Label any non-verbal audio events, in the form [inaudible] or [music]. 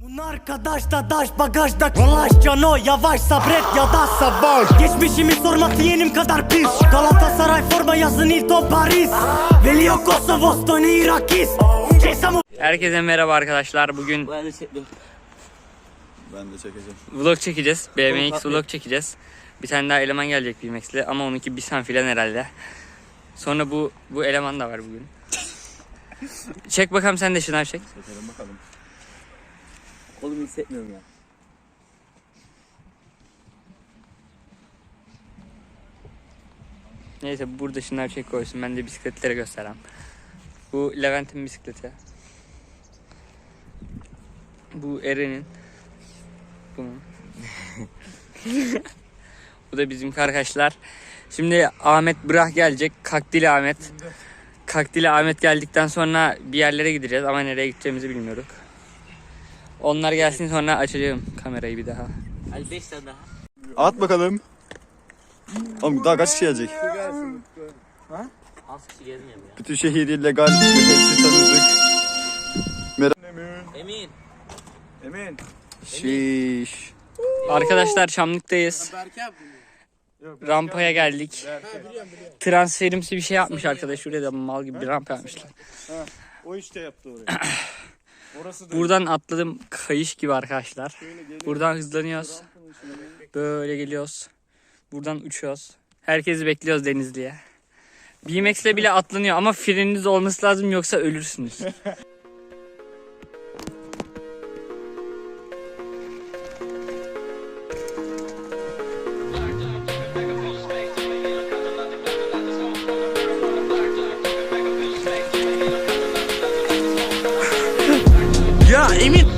Bunun arkadaşta daş bagajda Dolaş cano yavaş sabret ya da savaş Geçmişimi sorması yenim kadar pis Galatasaray forma yazın İlton Paris Velio Kosovo Stone Irakis Herkese merhaba arkadaşlar. Bugün Ben de çekmiyorum. Ben de çekeceğim. vlog çekeceğiz. BMX vlog çekeceğiz. Bir tane daha eleman gelecek BMX'le ama onunki bir sen filan herhalde. Sonra bu bu eleman da var bugün. [laughs] çek bakalım sen de şınav çek. Çekelim bakalım. Kolumu hissetmiyorum ya. Neyse burada şınav çek koysun. Ben de bisikletleri göstereyim. Bu Levent'in bisikleti. Bu Eren'in. Bunun. [laughs] Bu da bizim arkadaşlar. Şimdi Ahmet Bırah gelecek. Kakdili Ahmet. Kakdili Ahmet geldikten sonra bir yerlere gideceğiz ama nereye gideceğimizi bilmiyoruz. Onlar gelsin sonra açacağım kamerayı bir daha. Hadi 5 tane daha. At bakalım. Oğlum daha kaç kişi gelecek? Az kişi gezmiyorum ya. Bütün şehir illegal. Hepsi tanıdık. Emin. Emin. Şiş. Arkadaşlar Çamlık'tayız. Rampaya geldik. Transferimsi bir şey yapmış arkadaş. Şuraya da mal gibi bir rampa yapmışlar. O işte yaptı orayı. [clears throat] Orası Buradan atladım kayış gibi arkadaşlar. Buradan hızlanıyoruz. Böyle geliyoruz. Buradan uçuyoruz. Herkesi bekliyoruz Denizli'ye. BMX'le bile atlanıyor ama freniniz olması lazım yoksa ölürsünüz. [laughs] Emin.